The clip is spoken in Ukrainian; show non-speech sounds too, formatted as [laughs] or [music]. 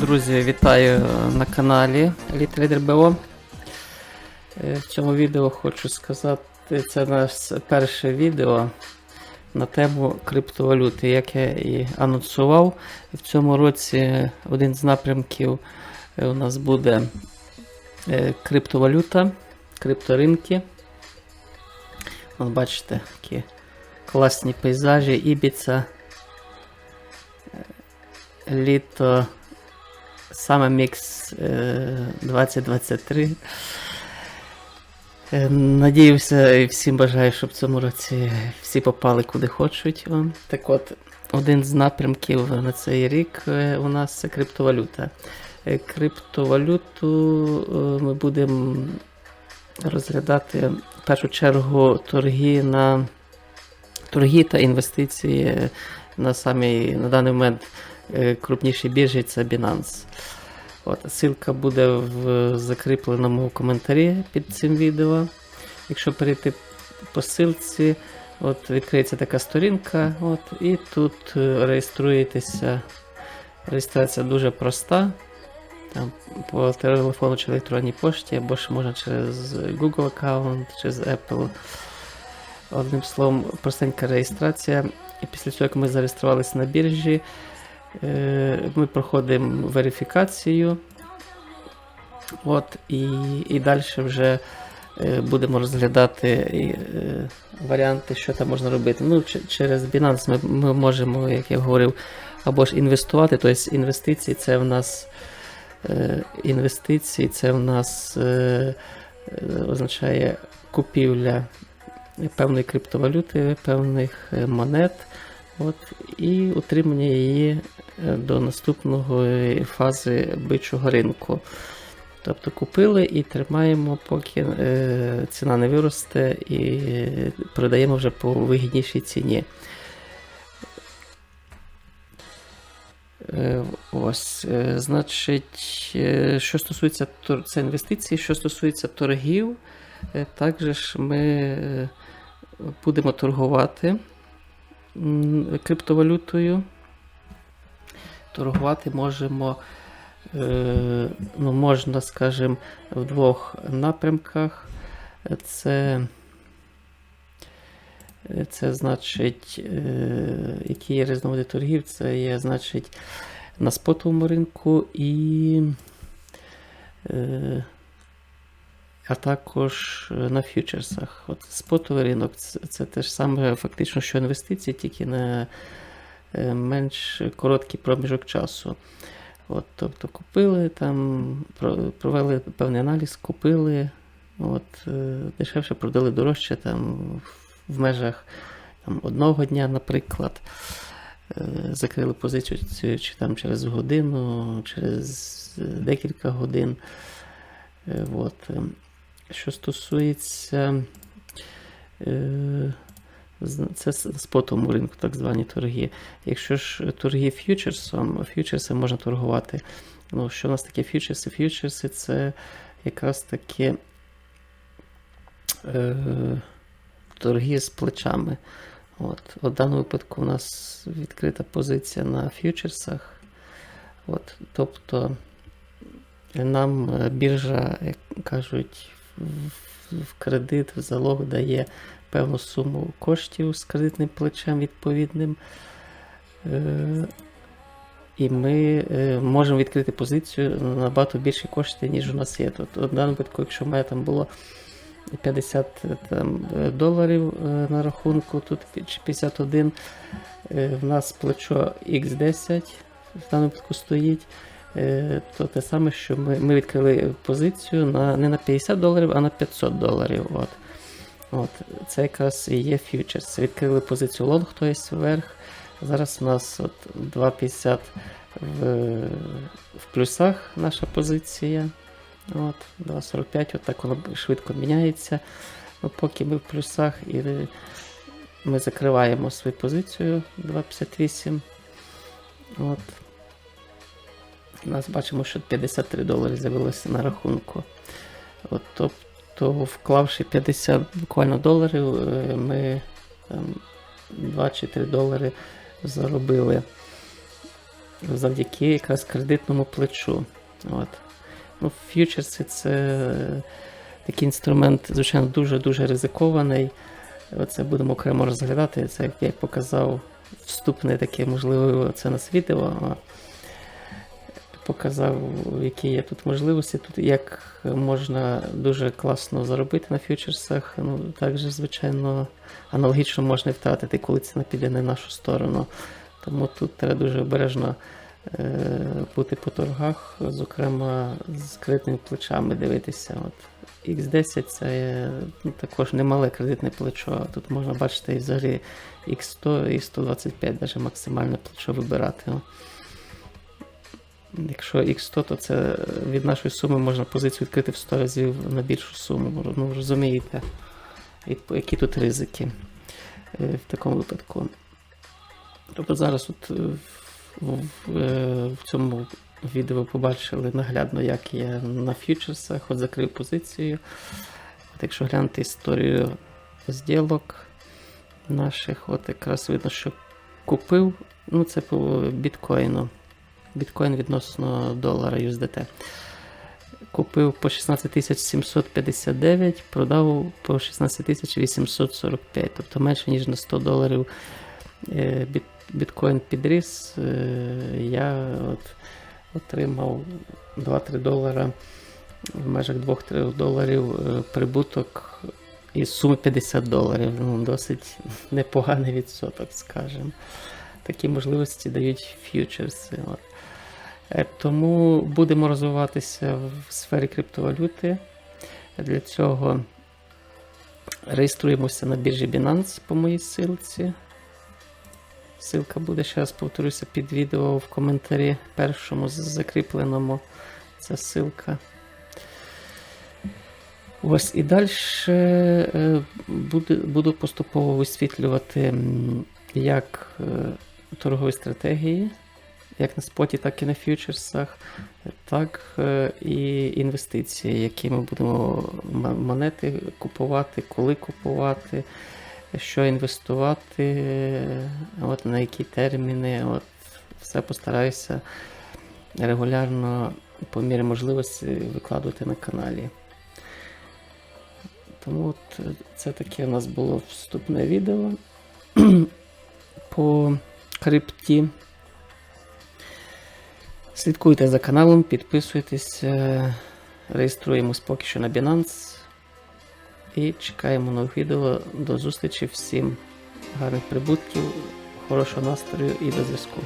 Друзі, вітаю на каналі Elite Trader BO. Е, В цьому відео хочу сказати, це наше перше відео на тему криптовалюти. Як я і анонсував, в цьому році один з напрямків е, у нас буде е, криптовалюта, крипторинки. От бачите, такі класні пейзажі, Ібіца. Літо саме мікс е, 2023. Е, Надіюся і всім бажаю, щоб в цьому році всі попали куди хочуть. Так от, один з напрямків на цей рік е, у нас це криптовалюта. Е, Криптовалюту е, ми будемо розглядати в першу чергу торги на торги та інвестиції на самій на даний момент е, крупнішій біржі це Binance. От, ссылка буде в закріпленому коментарі під цим відео. Якщо перейти по ссылці, от відкриється така сторінка, от, і тут е, реєструєтеся. Реєстрація дуже проста. Там, по телефону чи електронній пошті, або ж можна через Google аккаунт, через Apple. Одним словом, простенька реєстрація. І після цього, як ми зареєструвалися на біржі, е, ми проходимо верифікацію. От, і, і далі вже е, будемо розглядати е, варіанти, що там можна робити. Ну, через Binance ми, ми можемо, як я говорив, або ж інвестувати. Тобто інвестиції це в нас е, інвестиції, це в нас е, е, означає купівля певної криптовалюти, певних е, монет, от, і утримання її е, до наступної фази бичого ринку. Тобто купили і тримаємо, поки е, ціна не виросте, і продаємо вже по вигіднішій ціні. Е, Ось, е, значить, е, що стосується це інвестицій, що стосується торгів, е, також ми е, будемо торгувати криптовалютою. Торгувати можемо, е, ну, можна, скажімо, в двох напрямках. Це, це значить, е, які є різновиди торгів, це є, значить, на спотовому ринку і е, а також на фьючерсах. От спотовий ринок це, це те ж саме фактично, що інвестиції, тільки на менш короткий проміжок часу. От, тобто купили там, провели певний аналіз, купили, от, е, дешевше продали дорожче там, в межах там, одного дня, наприклад. Е, Закрили позицію чи там через годину, через е, декілька годин. Е, От. е. Що стосується е, це спотовому ринку, так звані торги. Якщо ж торги фьючерсом, фьючерсом можна торгувати. Ну, що у нас таке фьючерси? Фьючерси це якраз таки е, торги з плечами. От. У даному випадку у нас відкрита позиція на фьючерсах. От, тобто нам е, біржа, як кажуть, в- в кредит, в залог дає певну суму коштів з кредитним плечем відповідним. Е, І ми е, можемо відкрити позицію на набагато більші кошти, ніж у нас є. Тут, в даному випадку, якщо в мене там було 50 там, е, доларів е, на рахунку, тут пі- чи 51, е, в нас плечо X10 в даному випадку стоїть. То те саме, що ми, ми відкрили позицію на, не на 50 доларів, а на 500 доларів. От. От. Це якраз і є фьючерс. Відкрили позицію лонг, тобто вверх. Зараз у нас от 2,50 в, в плюсах наша позиція. От, 2,45, от так воно швидко міняється. Ну, поки ми в плюсах і ми закриваємо свою позицію 2,58. От. У нас бачимо, що 53 долари з'явилося на рахунку. От, тобто, вклавши 50 буквально доларів, е, ми там, 2 чи 3 долари заробили. завдяки якраз кредитному плечу. От. Ну, фьючерси це такий інструмент, звичайно, дуже-дуже ризикований. Оце будемо окремо розглядати. Це, як я показав, вступне таке, можливо, це на відео. Показав, які є тут можливості, тут як можна дуже класно заробити на фьючерсах. Ну, також, звичайно, аналогічно можна втратити, коли ціна піде в нашу сторону. Тому тут треба дуже обережно е, бути по торгах, зокрема з кредитними плечами дивитися. От X10 це ну, також немале кредитне плечо. Тут можна бачити і взагалі X100 і 125, навіть максимальне плечо вибирати. О. Якщо X100, то це від нашої суми можна позицію відкрити в 100 разів на більшу суму. Ну, розумієте, які тут ризики е, в такому випадку. Тобто зараз от е, в, в, е, в цьому відео побачили наглядно, як я на фьючерсах, от закрив позицію. От якщо глянути історію зділок наших, от якраз видно, що купив, ну це по біткоїну. Біткоін відносно долара USDT. Купив по 16 759, продав по 16 845, тобто менше ніж на 100 доларів е, біт, біткоін підріс. е, Я от отримав 2-3 долара в межах 2-3 доларів е, прибуток із суми 50 доларів. Ну, досить [laughs] непоганий відсоток, скажімо. Такі можливості дають фьючерси. От. Е, Тому будемо розвиватися в сфері криптовалюти. Для цього реєструємося на біржі Binance по моїй ссылці. Ссылка буде, ще раз повторюся, під відео в коментарі першому з- закріпленому. Ця ссылка. Ось і далі буду, буду поступово висвітлювати м, як е, торгові стратегії, як на споті, так і на фьючерсах, так е, і інвестиції, які ми будемо монети купувати, коли купувати, що інвестувати, е, от, на які терміни. От, все постараюся регулярно, по мірі можливості, викладувати на каналі. Тому от е, це таке у нас було вступне відео [clears throat] по крипті. Слідкуйте за каналом, підписуйтесь, е, реєструємось поки що на Binance. І чекаємо нових відео. До зустрічі всім гарних прибутків, хорошого настрою і до зв'язку.